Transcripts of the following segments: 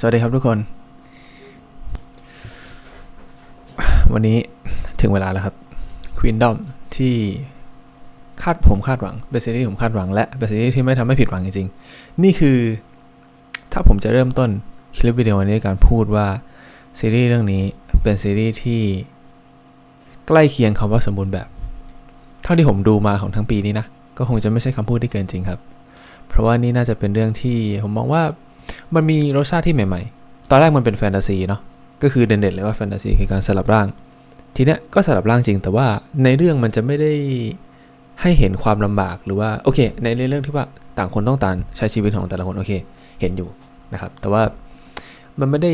สวัสดีครับทุกคน วันนี้ถึงเวลาแล้วครับ Queendom ที่คาดผมคาดหวังเป็นซีรีส์ที่ผมคาดหวังและเป็นซีรีส์ที่ไม่ทำให้ผิดหวังจริงๆ นี่คือถ้าผมจะเริ่มต้นคลิปวิดีโอนี้การพูดว่าซีรีส์เรื่องนี้เป็นซีรีส์ที่ใกล้เคียงคำว่าสมบูรณ์แบบ เท่าที่ผมดูมาของทั้งปีนี้นะ ก็คงจะไม่ใช่คำพูดที่เกินจริงครับ เพราะว่านี่น่าจะเป็นเรื่องที่ผมมองว่า มันมีรสชาติที่ใหม่ๆ ตอนแรกมันเป็นแฟนตาซีเนาะ ก็คือเด่นๆเลยว่าแฟนตาซีคือการสลับร่าง ทีเนี้ยก็สลับร่างจริง แต่ว่าในเรื่องมันจะไม่ได้ให้เห็นความลำบากหรือว่าโอเค ในเรื่องที่ว่าต่างคนต้องต่างใช้ชีวิตของแต่ละคนโอเค เห็นอยู่นะครับ แต่ว่ามันไม่ได้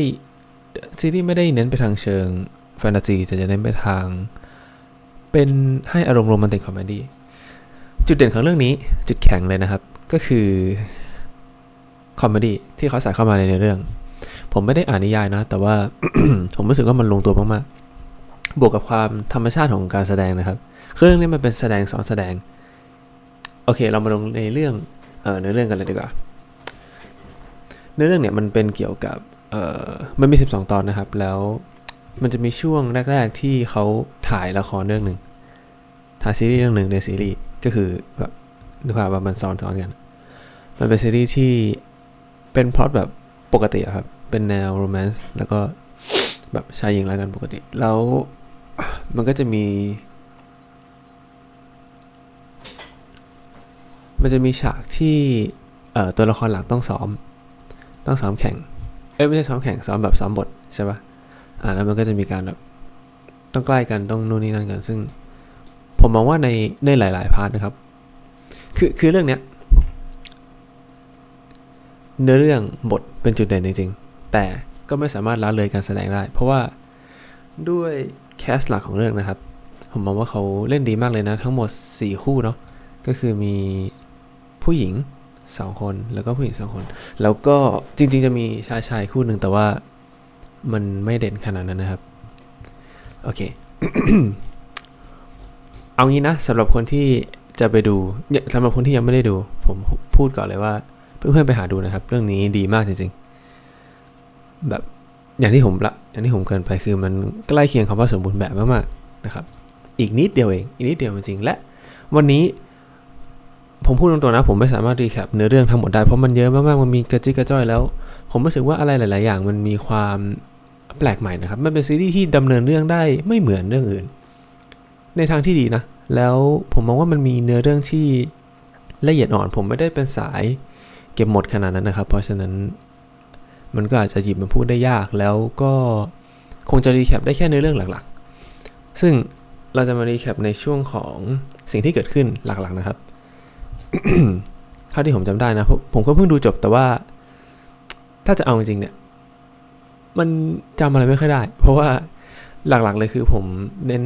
ซีรีส์ไม่ได้เน้นไปทางเชิงแฟนตาซีจะจะเน้นไปทางเป็นให้อารมณ์โรแมนติกคอมเมดี้จุดเด่นของเรื่องนี้จุดแข็งเลยนะครับ ก็คือ คอมเมดี้ที่เขาใส่เข้ามาในเนื้อเรื่อง ผมไม่ได้อ่านนิยายนะ แต่ว่าผมรู้สึกว่ามันลงตัวมากๆ บวกกับความธรรมชาติของการแสดงนะครับคือเรื่องนี้มันเป็นแสดงสอนแสดง โอเค เรามาลงในเรื่องเออเนื้อเรื่องกันเลยดีกว่าเนื้อเรื่องเนี่ยมันเป็นเกี่ยวกับเออมันมี 12 ตอนนะครับ แล้วมันจะมีช่วงแรก ๆ ที่เขาถ่ายละครเรื่องหนึ่งถ่ายซีรีส์เรื่องหนึ่งในซีรีส์ก็คือแบบด้วยความว่ามันซ้อนๆกัน มันเป็นซีรีส์ที่ เป็นพล็อตแบบปกติครับ เป็นแนวโรแมนต์แล้วก็แบบชายหญิงแล้วกันปกติ แล้วมันก็จะมี มันจะมีฉากที่เอ่อตัวละครหลักต้องซ้อม ต้องซ้อมแข่ง เอ้ยไม่ใช่ซ้อมแข่งซ้อมแบบซ้อมบทใช่ปะอ่าแล้วมันก็จะมีการแบบต้องใกล้กันต้องนู่นนี่นั่นกัน ซึ่งผมมองว่าในในหลาย ๆ พาร์ทนะครับ คือคือเรื่องเนี้ย เนื้อเรื่องบทเป็นจุดเด่นจริงๆ แต่ก็ไม่สามารถละเลยการแสดงได้ เพราะว่าด้วยแคสหลักของเรื่องนะครับ ผมมองว่าเขาเล่นดีมากเลยนะ ทั้งหมด 4 คู่เนาะก็คือมีผู้หญิง 2 คนแล้วก็ผู้หญิง 2 คน แล้วก็จริงๆ จะมีชายชายคู่หนึ่งแต่ว่ามันไม่เด่นขนาดนั้นนะครับ โอเค เอางี้นะสำหรับคนที่จะไปดูสำหรับคนที่ยังไม่ได้ดู ผมพูดก่อนเลยว่า เพื่อนๆไปหาดูนะครับ เรื่องนี้ดีมากจริงๆ แบบอย่างที่ผมละอย่างที่ผมเกินไปคือมันใกล้เคียงคำว่าสมบูรณ์แบบมากๆนะครับ อีกนิดเดียวเอง อีกนิดเดียวจริงๆ และ วันนี้ผมพูดตรงๆนะ ผมไม่สามารถรีแคปเนื้อเรื่องทั้งหมดได้เพราะมันเยอะมากๆ มันมีกระจิกกระจ้อยแล้ว ผมรู้สึกว่าอะไรหลาย ๆ อย่าง มันมีความแปลกใหม่นะครับ มันเป็นซีรีส์ที่ดำเนินเรื่องได้ไม่เหมือนเรื่องอื่น ในทางที่ดีนะ แล้วผมมองว่ามันมีเนื้อเรื่องที่ละเอียดอ่อน ผมไม่ได้เป็นสาย เก็บหมดขนาดนั้นนะครับ เพราะฉะนั้นมันก็อาจจะหยิบมาพูดได้ยากแล้วก็คงจะรีแคปได้แค่ในเรื่องหลักๆ ซึ่งเราจะมารีแคปในช่วงของสิ่งที่เกิดขึ้นหลักๆนะครับเท่าที่ผมจำได้นะผมก็เพิ่งดูจบแต่ว่า ถ้าจะเอาจริงเนี่ย มันจำอะไรไม่ค่อยได้ เพราะว่าหลักๆเลยคือผมเน้น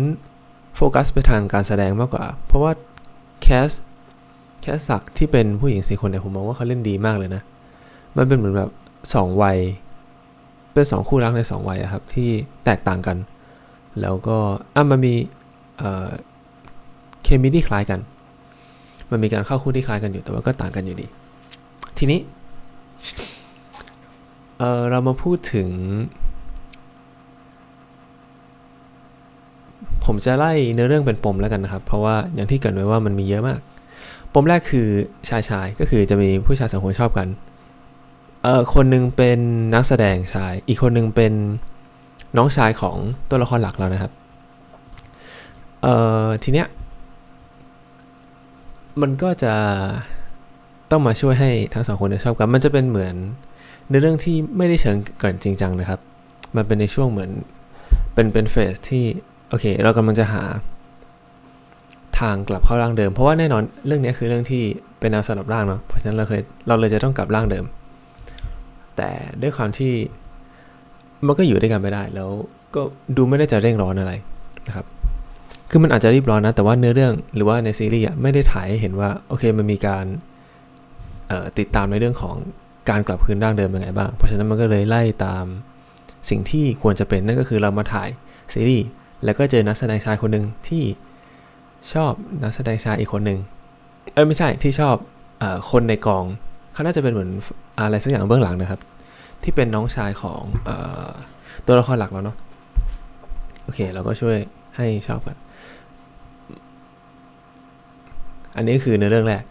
โฟกัสไปทางการแสดงมากกว่า เพราะว่าแคส แค่สักที่เป็นผู้หญิงสี่คนเนี่ยผมมองว่าเขาเล่นดีมากเลยนะ มันเป็นเหมือนแบบสองวัย เป็นสองคู่รักในสองวัยครับที่แตกต่างกัน แล้วก็อะมันมีเอ่อเคมีที่คล้ายกัน มันมีการเข้าคู่ที่คล้ายกันอยู่แต่ว่าก็ต่างกันอยู่ดี ทีนี้เออเรามาพูดถึง ผมจะไล่เนื้อเรื่องเป็นปมแล้วกันนะครับ เพราะว่าอย่างที่เกิดไว้ว่ามันมีเยอะมาก ปมแรกคือชายชายก็คือจะมีผู้ชายสองคนชอบกัน เอ่อคนหนึ่งเป็นนักแสดงชาย อีกคนหนึ่งเป็นน้องชายของตัวละครหลักเรานะครับ เอ่อทีเนี้ยมันก็จะต้องมาช่วยให้ทั้งสองคนชอบกัน มันจะเป็นเหมือนในเรื่องที่ไม่ได้เชิงเกินจริงจังนะครับ มันเป็นในช่วงเหมือนเป็นเป็นเฟสที่ โอเค เรากำลังจะหา ทางกลับเข้าร่างเดิม เพราะว่าแน่นอนเรื่องนี้คือเรื่องที่เป็นแนวสลับร่างเนาะเพราะฉะนั้นเราเคยเราเลยจะต้องกลับร่างเดิม แต่ด้วยความที่มันก็อยู่ด้วยกันไม่ได้แล้วก็ดูไม่ได้จะเร่งร้อนอะไรนะครับคือมันอาจจะรีบร้อนนะแต่ว่าเนื้อเรื่องหรือว่าในซีรีส์ไม่ได้ถ่ายให้เห็นว่าโอเคมันมีการติดตามในเรื่องของการกลับคืนร่างเดิมยังไงบ้างเพราะฉะนั้นมันก็เลยไล่ตามสิ่งที่ควรจะเป็นนั่นก็คือเรามาถ่ายซีรีส์แล้วก็เจอนักแสดงชายคนหนึ่งที่ ชอบนักแสดงชายอีกคนหนึ่งเอ้ยไม่ใช่ที่ชอบอคนในกองเขาน่าจะเป็นเหมือนอะไรสักอย่างเบื้องหลังนะครับ ที่เป็นน้องชายของอตัวละครหลักเราเนาะโอเค เราก็ช่วยให้ชอบกันอันนี้คือเนื้อเรื่องแรก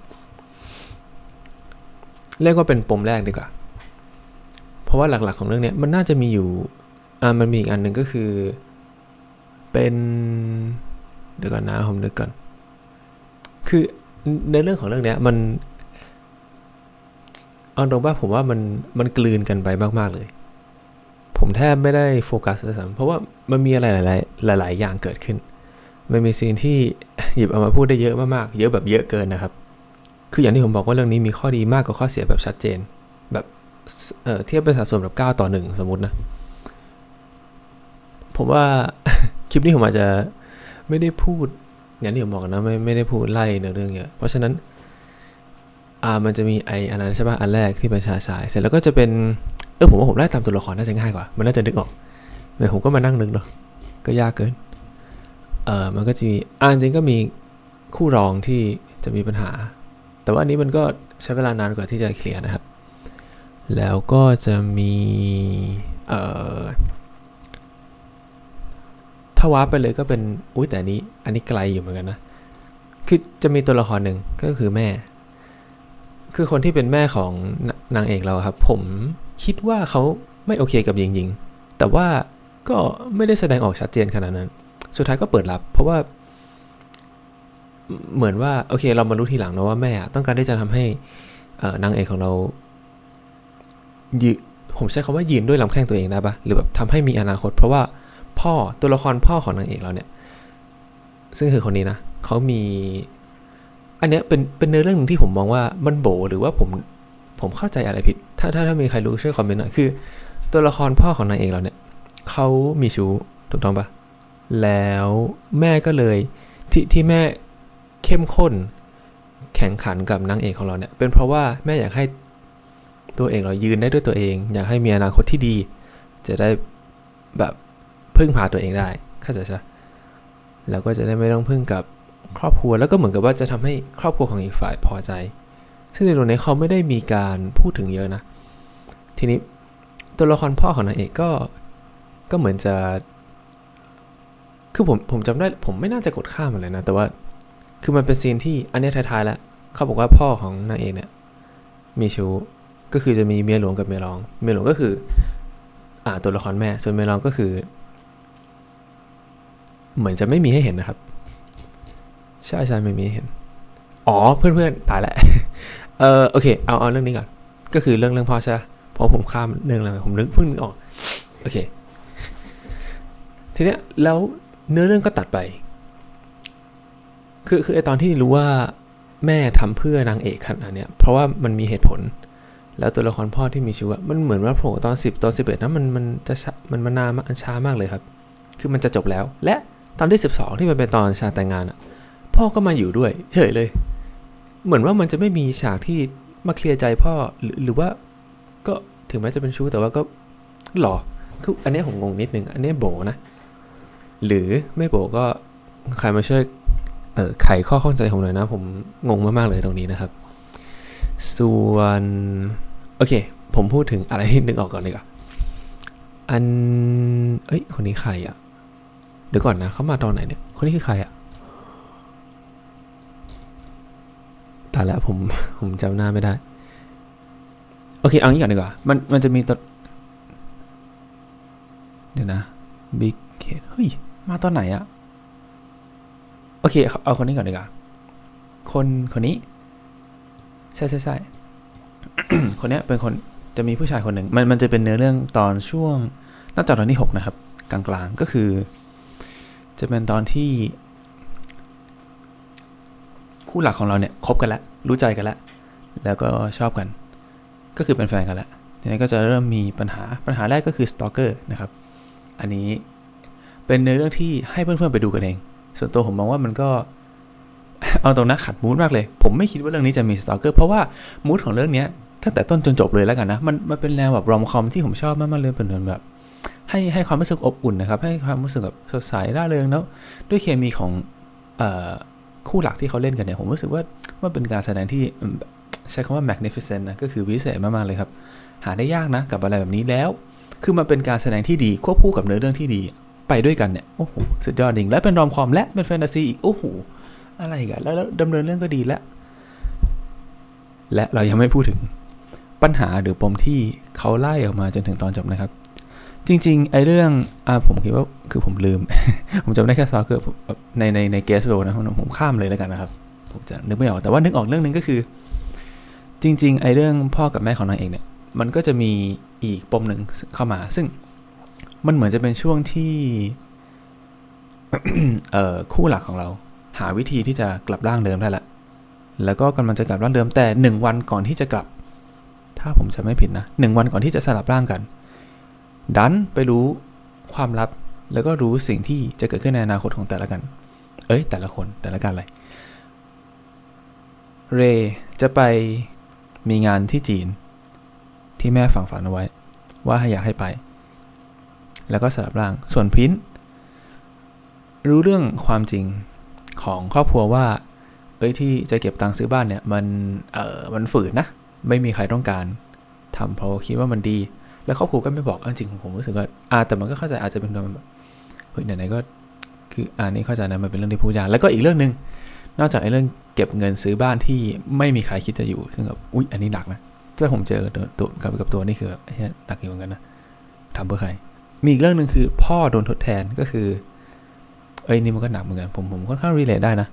เรียกว่าเป็นปมแรกดีกว่า เพราะว่าหลักๆของเรื่องเนี้ยมันน่าจะมีอยู่อ่ามันมีอีกอันหนึ่งก็คือเป็น เดี๋ยวก่อนนะผมนึกก่อน คือในเรื่องของเรื่องเนี้ยมันเอาตรงว่าผมว่ามันมันกลืนกันไปมากๆเลย ผมแทบไม่ได้โฟกัสเลยซ้ำเพราะว่ามันมีอะไรหลายๆหลาย ๆ อย่างเกิดขึ้น มันมีซีนที่หยิบเอามาพูดได้เยอะมากๆเยอะแบบเยอะเกินนะครับ คืออย่างที่ผมบอกว่าเรื่องนี้มีข้อดีมากกว่าข้อเสียแบบชัดเจน แบบเเทียบเป็นสัดส่วนแบบ9ต่อ1สมมตินะ ผมว่าคลิปนี้ผมอาจจะ ไม่ได้พูด อย่างที่ผมบอกนะไม่ไม่ได้พูดไล่เนื้อเรื่องเยอะเพราะฉะนั้นอ่ามันจะมีไออันนั้นใช่ป่ะอันแรกที่เป็นชายชายเสร็จแล้วก็จะเป็นเออผมว่าผมไล่ตามตัวละครน่าจะง่ายกว่า มันน่าจะนึกออกแต่ผมก็มานั่งนึกเนาะก็ยากเกินเออมันก็จะมีอ่าจริงก็มีคู่รองที่จะมีปัญหา แต่ว่าอันนี้มันก็ใช้เวลานานกว่าที่จะเคลียร์นะครับ แล้วก็จะมีเอ่อ ถ้าวาร์ปไปเลยก็เป็นอุ้ยแต่อันนี้ อันนี้ไกลอยู่เหมือนกันนะคือจะมีตัวละครหนึ่งก็คือแม่ คือคนที่เป็นแม่ของนนางเอกเราครับ ผมคิดว่าเขาไม่โอเคกับหญิงหญิงแต่ว่าก็ไม่ได้แสดงออกชัดเจนขนาดนั้น สุดท้ายก็เปิดรับ เพราะว่า เหมือนว่าโอเค เรามารู้ทีหลังนะว่าแม่ต้องการที่จะทำให้นางเอกของเรายืผมใช้คำว่ายืนด้วยลำแข้งตัวเองได้ปะหรือแบบทำให้มีอนาคต เพราะว่า พ่อตัวละครพ่อของนางเอกเราเนี่ย ซึ่งคือคนนี้นะเขามี อันเนี้ยเป็นเป็นเนื้อเรื่องหนึ่งที่ผมมองว่ามันโบหรือว่าผมผมเข้าใจอะไรผิด ถ้าถ้าถ้ามีใครรู้ช่วยคอมเมนต์หน่อยคือ ตัวละครพ่อของนางเอกเราเนี่ยเขามีชู้ถูกต้องปะแล้วแม่ก็เลยที่ที่แม่เข้มข้น แข่งขันกับนางเอกของเราเนี่ย เป็นเพราะว่าแม่อยากให้ตัวเองเรายืนได้ด้วยตัวเอง อยากให้มีอนาคตที่ดี จะได้แบบ พึ่งพาตัวเองได้เข้าใจใช่แล้วก็จะได้ไม่ต้องพึ่งกับครอบครัวแล้วก็เหมือนกับว่าจะทำให้ครอบครัวของอีกฝ่ายพอใจ ซึ่งในตรงนี้เขาไม่ได้มีการพูดถึงเยอะนะ ทีนี้ตัวละครพ่อของนางเอกก็ก็เหมือนจะ คือผมผมจำได้ผมไม่น่าจะกดข้ามมันเลยนะ แต่ว่าคือมันเป็นซีนที่อันนี้ท้ายๆแล้วเขาบอกว่าพ่อของนางเอกเนี่ยมีชู้ก็คือจะมีเมียหลวงกับเมียรอง เมียหลวงก็คือ อ่าตัวละครแม่ ส่วนเมียรองก็คือ เหมือนจะไม่มีให้เห็นนะครับ ใช่ใช่ไม่มีให้เห็น อ๋อเพื่อนๆตายแล้วเออโอเคเอาเอาเรื่องนี้ก่อน ก็คือเรื่องเรื่องพ่อใช่ไหมเพราะผมข้ามเรื่องอะไรผมนึกเพิ่งนึกออกโอเค ทีเนี้ยแล้วเนื้อเรื่องก็ตัดไป คือคือไอตอนที่รู้ว่าแม่ทำเพื่อนางเอกขนาดเนี้ยเพราะว่ามันมีเหตุผล แล้วตัวละครพ่อที่มีชีวิตมันเหมือนว่าโผล่ตอนสิบตอนสิบเอ็ดนะมันมันจะมันมันานมากมันช้ามากเลยครับ คือมันจะจบแล้วและ ตอนที่สิบสองที่มันเป็นตอนฉากแต่งงานอะพ่อก็มาอยู่ด้วย เฉยเลย เหมือนว่ามันจะไม่มีฉากที่มาเคลียร์ใจพ่อหรือหรือว่าก็ถึงแม้จะเป็นชู้แต่ว่าก็หล่อคืออันนี้ผมงงนิดนึง อันนี้โบนะ หรือไม่โบก็ใครมาช่วยเออไขข้อข้องใจผมหน่อยนะ ผมงงมาก ๆ เลยตรงนี้นะครับ ส่วน โอเค ผมพูดถึงอะไรที่นึกออกก่อนดีกว่าอัน เอ้ย คนนี้ใครอะ่ะ เดี๋ยวก่อนนะเขามาตอนไหนเนี่ยคนนี้คือใครอะตายแล้วผมผมจำหน้าไม่ได้ โอเคเอางี้ก่อนดีกว่า มันมันจะมีตัวเดี๋ยวนะบิ๊กเคเฮ้ย มาตอนไหนอะโอเค เอาคนนี้ก่อนดีกว่า คนคนนี้ ใช่ใช่ใช่คนเนี้ยเป็นคนจะมีผู้ชายคนหนึ่งมันมันจะเป็นเนื้อเรื่องตอนช่วงน่าจะตอนที่หกนะครับ กลางๆ ก็คือ จะเป็นตอนที่คู่หลักของเราเนี่ยคบกันแล้วรู้ใจกันแล้วแล้วก็ชอบกัน ก็คือเป็นแฟนกันแล้วทีนี้ก็จะเริ่มมีปัญหาปัญหาแรกก็คือสตอกเกอร์นะครับอันนี้เป็นเนื้อเรื่องที่ให้เพื่อนๆไปดูกันเอง ส่วนตัวผมมองว่ามันก็เอาตรงนะขัดมูดมากเลย ผมไม่คิดว่าเรื่องนี้จะมีสตอกเกอร์เพราะว่ามูดของเรื่องนี้ตั้งแต่ต้นจนจบเลยแล้วกันนะ มันมันเป็นแนวแบบรอมคอมที่ผมชอบมากๆเลยเป็นเหมือนแบบ ให้ให้ความรู้สึกอบอุ่นนะครับ ให้ความรู้สึกแบบสดใสร่าเริงแล้ว ด้วยเคมีของอคู่หลักที่เขาเล่นกันเนี่ย ผมรู้สึกว่าว่าเป็นการแสดงที่ใช้คำว่า magnificent นะก็คือวิเศษมากๆเลยครับ หาได้ยากนะกับอะไรแบบนี้แล้ว คือมันเป็นการแสดงที่ดีควบคู่กับเนื้อเรื่องที่ดีไปด้วยกันเนี่ยโอ้โหสุดยอดจริงและเป็นรอมคอมและเป็นแฟนตาซีอีกโอ้โหอะไรกันแล้วดำเนินเรื่องก็ดีและและเรายังไม่พูดถึงปัญหาหรือปมที่เขาไล่ออกมาจนถึงตอนจบนะครับ จริง ๆ ไอ้เรื่องอ่าผมคิดว่าคือผมลืม ผมจำได้แค่ซอคือในในในเกสโรนะผมข้ามเลยแล้วกันนะครับ ผมจะนึกไม่ออก แต่ว่านึกออกเรื่องหนึงก็คือ จริง ๆ ไอ้เรื่องพ่อกับแม่ของนางเอกเนี่ย มันก็จะมีอีกปมหนึ่งเข้ามา ซึ่งมันเหมือนจะเป็นช่วงที่เอ่อคู่หลักของเรา หาวิธีที่จะกลับร่างเดิมได้ละ แล้วก็กำลังจะกลับร่างเดิมแต่หนึ่งวันก่อนที่จะกลับ ถ้าผมจะไม่ผิดนะหนึ่งวันก่อนที่จะสลับร่างกัน ดันไปรู้ความลับแล้วก็รู้สิ่งที่จะเกิดขึ้นในอนาคตของแต่ละกัน เอ้ย แต่ละคนแต่ละกันอะไร เรจะไปมีงานที่จีน ที่แม่ฝังฝันเอาไว้ ว่าให้อยากให้ไป แล้วก็สลับร่าง ส่วนพินรู้เรื่องความจริงของครอบครัวว่า เอ้ยที่จะเก็บตังค์ซื้อบ้านเนี่ย มัน เออมันฝืนนะ ไม่มีใครต้องการทำเพราะคิดว่ามันดี แล้วครอบครัวก็ไม่บอกอาจริงผมรู้สึกว่าอ่าแต่มันก็เข้าใจอาจจะเป็นแบบเฮ้ยไหนๆก็คืออ่านี่เข้าใจนะมันเป็นเรื่องที่พูดยากแล้วก็อีกเรื่องหนึ่งนอกจากไอ้เรื่องเก็บเงินซื้อบ้านที่ไม่มีใครคิดจะอยู่ ซึ่งแบบอุ๊ยอันนี้หนักนะถ้าผมเจอตัวกับกับตัวนี่คือแบบหนักอยู่เหมือนกันนะทำเพื่อใคร มีอีกเรื่องหนึ่งคือ พ่อโดนทดแทนก็คือ เอ้ยนี่มันก็หนักเหมือนกันผมผมค่อนข้างรีเลทได้นะ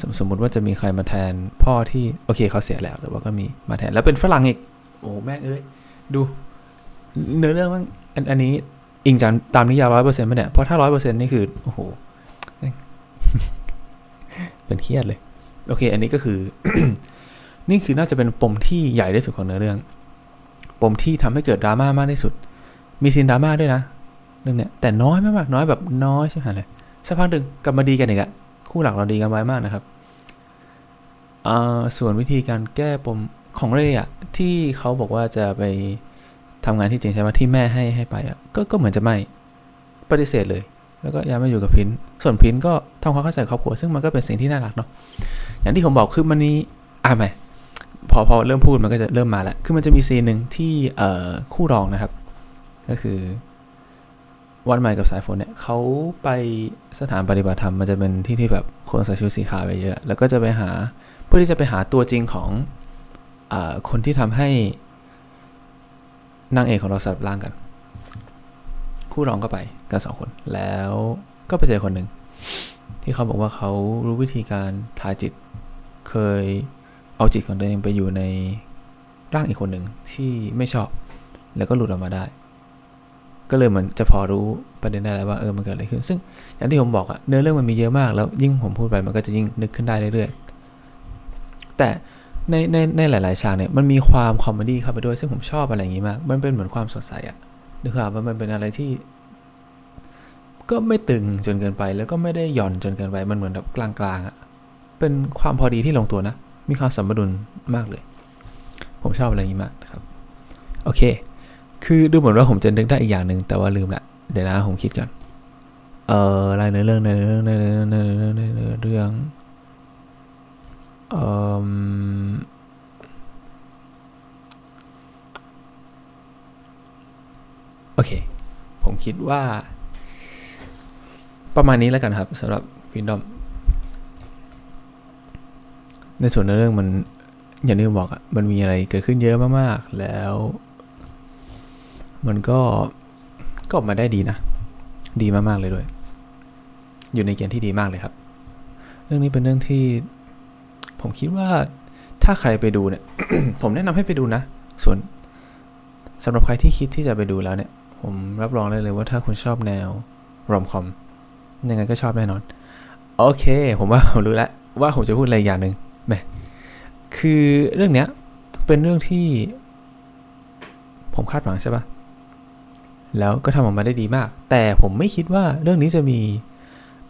สมสมมติว่าจะมีใครมาแทนพ่อที่โอเคเขาเสียแล้วแต่ว่าก็มีมาแทนแล้วเป็นฝรั่งอีก โอ้แม่งเอ้ยดู เนื้อเรื่องมันอันอันนี้อิงจากตามนิยายร้อยเปอร์เซ็นต์ไหมเนี่ย เพราะถ้าร้อยเปอร์เซ็นต์นี่คือ โอ้โห เป็นเครียดเลย โอเค อันนี้ก็คือ นี่คือน่าจะเป็นปมที่ใหญ่ที่สุดของเนื้อเรื่อง ปมที่ทำให้เกิดดราม่ามากที่สุด มีซีนดราม่าด้วยนะเรื่องเนี้ยแต่น้อยมากๆน้อยแบบน้อยใช่ไหมเลยสักพักหนึ่งกลับมาดีกันอีกอะคู่หลักเราดีกันไว้มากนะครับอ่าส่วนวิธีการแก้ปมของเร่อะที่เขาบอกว่าจะไป ทำงานที่จริงใช่ไหมที่แม่ให้ให้ไปอะก็ก็เหมือนจะไม่ปฏิเสธเลย แล้วก็ย้ายมาอยู่กับพินส่วนพินก็ทำความเข้าใจครอบครัวซึ่งมันก็เป็นสิ่งที่น่ารักเนาะอย่างที่ผมบอกคือมันนี้อ่าไม่พอพอเริ่มพูดมันก็จะเริ่มมาแล้วคือมันจะมีซีนหนึ่งที่เอ่อคู่รองนะครับ ก็คือวันใหม่กับสายฝนเนี่ยเขาไปสถานปฏิบัติธรรมมันจะเป็นที่ที่แบบคนใส่ชุดสีขาวไปเยอะ แล้วก็จะไปหาเพื่อที่จะไปหาตัวจริงของอคนที่ทำให้ นางเอกของเราสลับร่างกัน คู่รองก็ไปกันสองคน แล้วก็ไปเจอคนหนึ่งที่เขาบอกว่าเขารู้วิธีการทายจิต เคยเอาจิตของตัวเองไปอยู่ในร่างอีกคนหนึ่งที่ไม่ชอบ แล้วก็หลุดออกมาได้ ก็เลยเหมือนจะพอรู้ประเด็นได้แล้วว่าเออมันเกิดอะไรขึ้น ซึ่งอย่างที่ผมบอกอะเนื้อเรื่องมันมีเยอะมากแล้วยิ่งผมพูดไปมันก็จะยิ่งนึกขึ้นได้เรื่อยๆแต่ ในในในหลาย ๆ ฉากเนี่ยมันมีความคอมเมดี้เข้าไปด้วยซึ่งผมชอบอะไรอย่างนี้มาก มันเป็นเหมือนความสดใสอะนึกภาพว่ามันเป็นอะไรที่ ก็ไม่ตึงจนเกินไป แล้วก็ไม่ได้หย่อนจนเกินไปมันเหมือนแบบกลางๆอะเป็นความพอดีที่ลงตัวนะ มีความสมดุลมากเลย ผมชอบอะไรอย่างนี้มากนะครับ โอเค คือดูเหมือนว่าผมจะนึกได้อีกอย่างหนึ่งแต่ว่าลืมละเดี๋ยวนะผมคิดก่อนเอ่อรายเนื้อเรื่องในเนื้อเรื่องในเนื้อเรื่องในเนื้อเรื่องในเนื้อเรื่องเอ่อ โอเค ผมคิดว่า ประมาณนี้แล้วกันครับสำหรับวินดอมในส่วนในเรื่องมันอย่างที่ผมบอกอะมันมีอะไรเกิดขึ้นเยอะมากๆ แล้ว มันก็ก็ออกมาได้ดีนะ ดีมากๆเลยด้วย อยู่ในเกณฑ์ที่ดีมากเลยครับ เรื่องนี้เป็นเรื่องที่ ผมคิดว่าถ้าใครไปดูเนี่ย ผมแนะนำให้ไปดูนะ ส่วนสำหรับใครที่คิดที่จะไปดูแล้วเนี่ย ผมรับรองได้เลยว่าถ้าคุณชอบแนวรอมคอมยังไงก็ชอบแน่นอน โอเค ผมว่าผมรู้แล้วว่าผมจะพูดอะไรอย่างหนึ่งแหมคือเรื่องเนี้ยเป็นเรื่องที่ ผมคาดหวังใช่ปะแล้วก็ทำออกมาได้ดีมาก แต่ผมไม่คิดว่าเรื่องนี้จะมี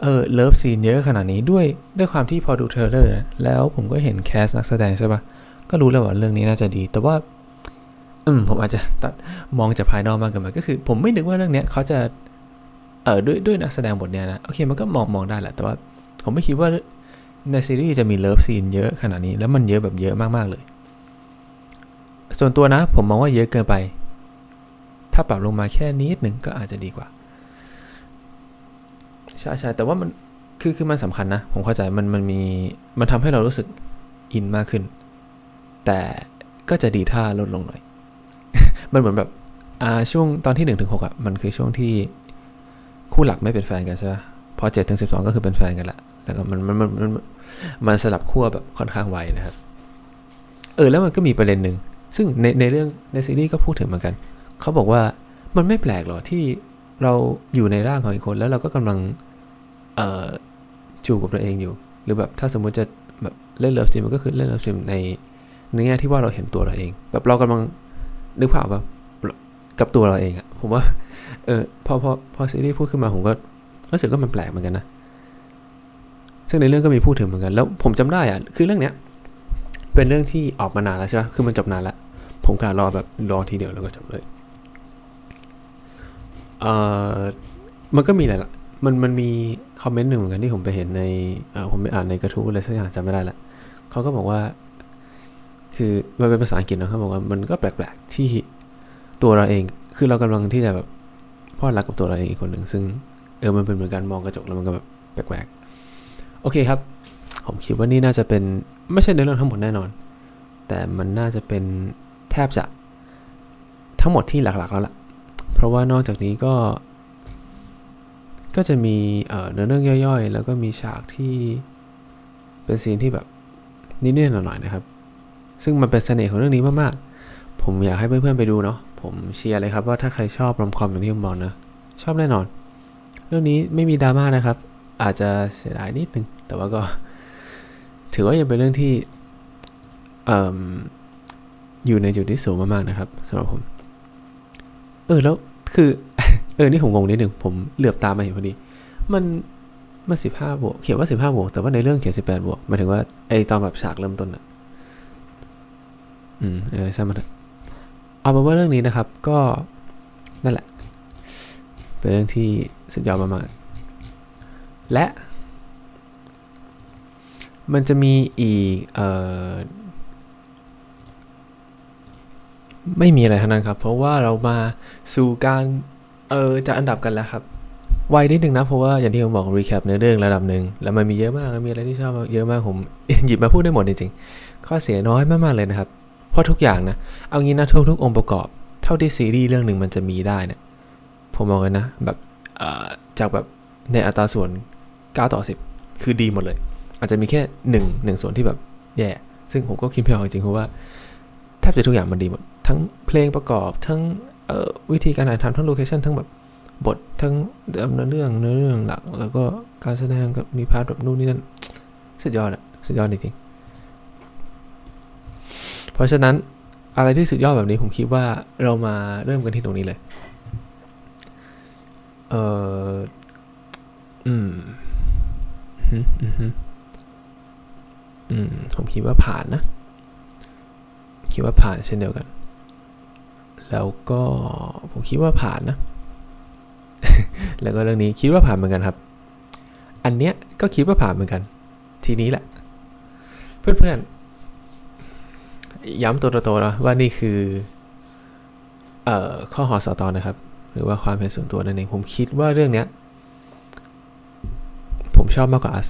เออเลิฟซีนเยอะขนาดนี้ด้วยด้วยความที่พอดูเทรลเลอร์แล้วผมก็เห็นแคสนักแสดงใช่ปะก็รู้แล้วว่าเรื่องนี้น่าจะดี แต่ว่า อืมผมอาจจะตัดมองจากภายนอกมากเกินไปก็คือ ผมไม่นึกว่าเรื่องเนี้ยเขาจะเออด้วยด้วยนักแสดงบทเนี้ยนะโอเคมันก็มองมองได้แหละแต่ว่า ผมไม่คิดว่าในซีรีส์จะมีเลิฟซีนเยอะขนาดนี้แล้วมันเยอะแบบเยอะมากๆเลย ส่วนตัวนะ ผมมองว่าเยอะเกินไป ถ้าปรับลงมาแค่นิดหนึ่งก็อาจจะดีกว่าใช่ใช่แต่ว่ามันคือคือมันสำคัญนะ ผมเข้าใจมันมันมีมันทำให้เรารู้สึกอินมากขึ้น แต่ก็จะดีถ้าลดลงหน่อย มันเหมือนแบบอ่าช่วงตอนที่หนึ่งถึงหกอะมันคือช่วงที่คู่หลักไม่เป็นแฟนกันใช่ไหมพอเจ็ดถึงสิบสองก็คือเป็นแฟนกันละแล้วก็มันมันมันมันมันสลับขั้วแบบค่อนข้างไวนะครับ เออแล้วมันก็มีประเด็นหนึ่งซึ่งในในเรื่องในซีรีส์ก็พูดถึงเหมือนกัน เขาบอกว่ามันไม่แปลกหรอที่เราอยู่ในร่างของอีกคนแล้วเราก็กำลังเอ่อจูบกับตัวเองอยู่ หรือแบบถ้าสมมุติจะแบบเล่นเลิฟซีนมันก็คือเล่นเลิฟซีนในในแง่ที่ว่าเราเห็นตัวเราเอง แบบเรากำลัง นึกภาพแบบกับตัวเราเองอะผมว่า เออพอพอพอซีรีส์พูดขึ้นมาผมก็รู้สึกว่ามันแปลกเหมือนกันนะ ซึ่งในเรื่องก็มีพูดถึงเหมือนกัน แล้วผมจำได้อะคือเรื่องเนี้ย เป็นเรื่องที่ออกมานานแล้วใช่ไหมคือมันจบนานแล้ว ผมกะรอแบบรอทีเดียวแล้วก็จบเลยเอ่อมันก็มีแหละมันมันมีคอมเมนต์หนึ่งเหมือนกันที่ผมไปเห็นในเอ่อผมไปอ่านในกระทู้อะไรสักอย่างจำไม่ได้ละเขาก็บอกว่า คือมันเป็นภาษาอังกฤษนะเขาบอกว่ามันก็แปลกๆที่ตัวเราเอง คือเรากำลังที่จะแบบพลอรักกับตัวเราเองอีกคนหนึ่งซึ่งเออมันเป็นเหมือนการมองกระจกแล้วมันก็แบบแปลกๆโอเคครับ ผมคิดว่านี่น่าจะเป็นไม่ใช่ในเรื่องทั้งหมดแน่นอน แต่มันน่าจะเป็นแทบจะทั้งหมดที่หลักๆแล้วล่ะ เพราะว่านอกจากนี้ก็ ก็จะมีเออเนื้อเรื่องย่อยๆ แล้วก็มีฉากที่เป็นซีนที่แบบนิดๆหน่อยๆนะครับ ซึ่งมันเป็นเสน่ห์ของเรื่องนี้มากๆ ผมอยากให้เพื่อนๆไปดูเนาะ ผมเชียร์เลยครับว่าถ้าใครชอบรอมคอมอย่างที่ผมบอกนะ ชอบแน่นอน เรื่องนี้ไม่มีดราม่านะครับ อาจจะเสียดายนิดนึง แต่ว่าก็ ถือว่ายังเป็นเรื่องที่เอ่อยู่ในจุดที่สูงมากๆนะครับสำหรับผม เออแล้วคือ เออนี่ผมงงนิดหนึ่งผมเหลือบตามมาเห็นพอดี มันมันสิบห้าบวกเขียนว่าสิบห้าบวกแต่ว่าในเรื่องเขียนสิบแปดบวกหมายถึงว่าไอตอนแบบฉากเริ่มต้นอะ อืมเออใช่มันเถอะเอาเป็นว่าเรื่องนี้นะครับ ก็นั่นแหละ เป็นเรื่องที่สุดยอดมากๆและ มันจะมีอีกเอ่อไม่มีอะไรทั้งนั้นครับ เพราะว่าเรามาสู่การเออจะอันดับกันแล้วครับไวนิดนึงนะ เพราะว่าอย่างที่ผมบอกรีแคปเนื้อเรื่องระดับหนึ่งแล้วมันมีเยอะมากมีอะไรที่ชอบเยอะมากผมหยิบมาพูดได้หมดจริงๆข้อเสียน้อยมากๆเลยนะครับ ราะทุกอย่างนะ เอางี้นะทุกทุกองค์ประกอบ เท่าที่ซีรีส์เรื่องหนึ่งมันจะมีได้เนี่ยผมบอกเลยนะแบบจากแบบในอัตราส่วน 9 ต่อ 10 คือดีหมดเลย อาจจะมีแค่หนึ่งหนึ่งส่วนที่แบบแย่ซึ่งผมก็คิดไม่ออกจริงๆเพราะว่าแทบจะทุกอย่างมันดีหมด ทั้งเพลงประกอบทั้งวิธีการถ่ายทำทั้งโลเคชั่นทั้งแบบบททั้งดำเนินเรื่องเนื้อเรื่องหลัก แล้วก็การแสดงก็มีพาร์ทแบบนู่นนี่นั่นสุดยอดอะสุดยอดจริงๆ เพราะฉะนั้นอะไรที่สุดยอดแบบนี้ผมคิดว่าเรามาเริ่มกันที่ตรงนี้เลย เอออืมอืมอืมอืมอืมผมคิดว่าผ่านนะ คิดว่าผ่านเช่นเดียวกัน แล้วก็ผมคิดว่าผ่านนะ แล้วก็เรื่องนี้คิดว่าผ่านเหมือนกันครับ อันเนี้ยก็คิดว่าผ่านเหมือนกัน ทีนี้แหละ เพื่อนๆ ย้ำตัวโตๆนะว่านี่คือเอ่อข้อหอสอตอนะครับ หรือว่าความเห็นส่วนตัวนั่นเองผมคิดว่าเรื่องเนี้ย ผมชอบมากกว่าอัส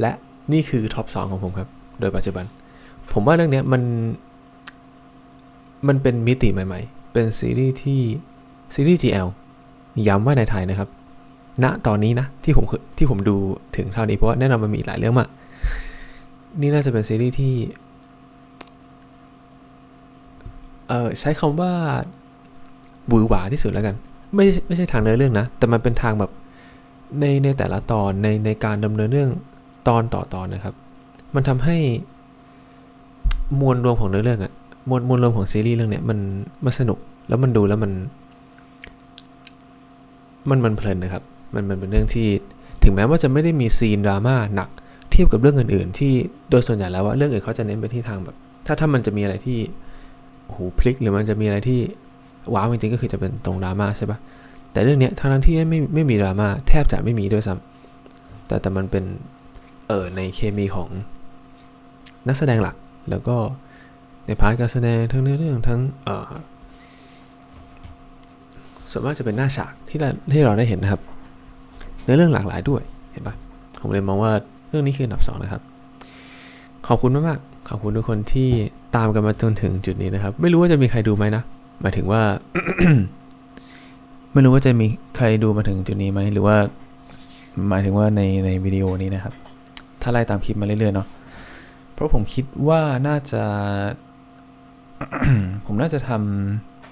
และนี่คือท็อปสองของผมครับ โดยปัจจุบัน ผมว่าเรื่องเนี้ยมัน มันเป็นมิติใหม่ ๆ เป็นซีรีส์ที่ซีรีส์ GL ย้ำว่าในไทยนะครับณตอนนี้นะที่ผมที่ผมดูถึงเท่านี้เพราะว่าแน่นอนมันมีหลายเรื่องมาก นี่น่าจะเป็นซีรีส์ที่ เออใช้คำว่าหวือหวาที่สุดแล้วกัน ไม่ไม่ใช่ทางเนื้อเรื่องนะ แต่มันเป็นทางแบบในในแต่ละตอนในในการดำเนินเรื่องตอนต่อตอนนะครับ มันทำให้มวลรวมของเนื้อเรื่องอะมวลมวลรวมของซีรีส์เรื่องเนี้ยมันมันสนุกแล้วมันดูแล้วมัน มันมันเพลินนะครับ มันมันเป็นเรื่องที่ถึงแม้ว่าจะไม่ได้มีซีนดราม่าหนักเทียบกับเรื่องอื่น ๆ ที่โดยส่วนใหญ่แล้วว่าเรื่องอื่นเขาจะเน้นไปที่ทางแบบ ถ้าถ้ามันจะมีอะไรที่ โอ้โหพลิกหรือมันจะมีอะไรที่ว้าวจริงๆก็คือจะเป็นตรงดราม่าใช่ปะแต่เรื่องเนี้ยทั้งนั้นที่ไม่ไม่มีดราม่าแทบจะไม่มีด้วยซ้ำแต่แต่มันเป็นเออในเคมีของนักแสดงหลัก แล้วก็ในพาร์ทการแสดงทั้งเนื้อเรื่องทั้งเออส่วนมากจะเป็นหน้าฉากที่เราที่เราได้เห็นนะครับเนื้อเรื่องหลากหลายด้วยเห็นปะผมเลยมองว่าเรื่องนี้คืออันดับสองนะครับ ขอบคุณมากๆขอบคุณทุกคนที่ ตามกันมาจนถึงจุดนี้นะครับ ไม่รู้ว่าจะมีใครดูไหมนะ หมายถึงว่า ไม่รู้ว่าจะมีใครดูมาถึงจุดนี้ไหม หรือว่า หมายถึงว่าในในวิดีโอนี้นะครับ ถ้าไล่ตามคลิปมาเรื่อยๆเนาะ เพราะผมคิดว่าน่าจะ ผมน่าจะท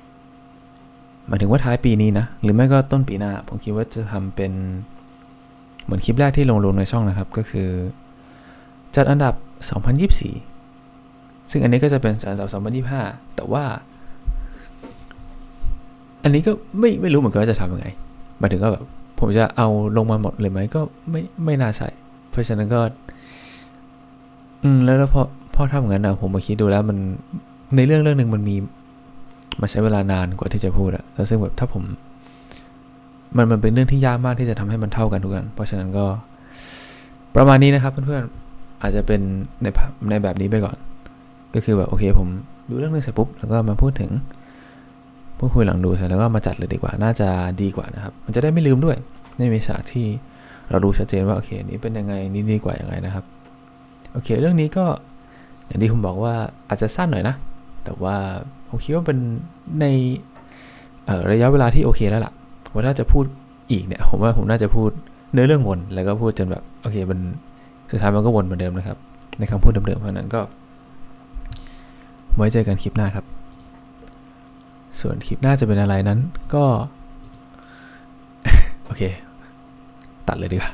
ำหมายถึงว่าท้ายปีนี้นะ หรือไม่ก็ต้นปีหน้า ผมคิดว่าจะทำเป็นเหมือนคลิปแรกที่ลงลงในช่องนะครับ ก็คือ จัดอันดับ 2024 ซึ่งอันนี้ก็จะเป็นจัดอันดับ2025 แต่ว่า อันนี้ก็ไม่ไม่รู้เหมือนกันว่าจะทำยังไงหมายถึงก็แบบผมจะเอาลงมาหมดเลยไหมก็ไม่ไม่น่าใช่เพราะฉะนั้นก็ อืมแล้วแล้วพอพอทำอย่างนั้นนะผมมาคิดดูแล้วมันในเรื่องเรื่องหนึ่งมันมีมันใช้เวลานานกว่าที่จะพูดอะแล้วซึ่งแบบถ้าผม มันมันเป็นเรื่องที่ยากมากที่จะทำให้มันเท่ากันทุกกัน เพราะฉะนั้นก็ประมาณนี้นะครับเพื่อนๆอาจจะเป็นในในแบบนี้ไปก่อน ก็คือแบบโอเคผมดูเรื่องนึงเสร็จปุ๊บแล้วก็มาพูดถึงพูดคุยหลังดูเสร็จแล้วก็มาจัดเลยดีกว่า น่าจะดีกว่านะครับ มันจะได้ไม่ลืมด้วยไม่มีฉากที่เรารู้ชัดเจนว่าโอเคนี้เป็นยังไงนี่ดีกว่ายังไงนะครับโอเค เรื่องนี้ก็อย่างที่ผมบอกว่าอาจจะสั้นหน่อยนะ แต่ว่าผมคิดว่าเป็นในระยะเวลาที่โอเคแล้วล่ะว่าถ้าจะพูดอีกเนี่ยผมว่าผมน่าจะพูดเนื้อเรื่องวนแล้วก็พูดจนแบบโอเคมันสุดท้ายมันก็วนเหมือนเดิมนะครับ ในคำพูดเดิมๆเพราะนั้นก็ ไว้เจอกันคลิปหน้าครับ ส่วนคลิปหน้าจะเป็นอะไรนั้นก็ โอเค ตัดเลยดีกว่า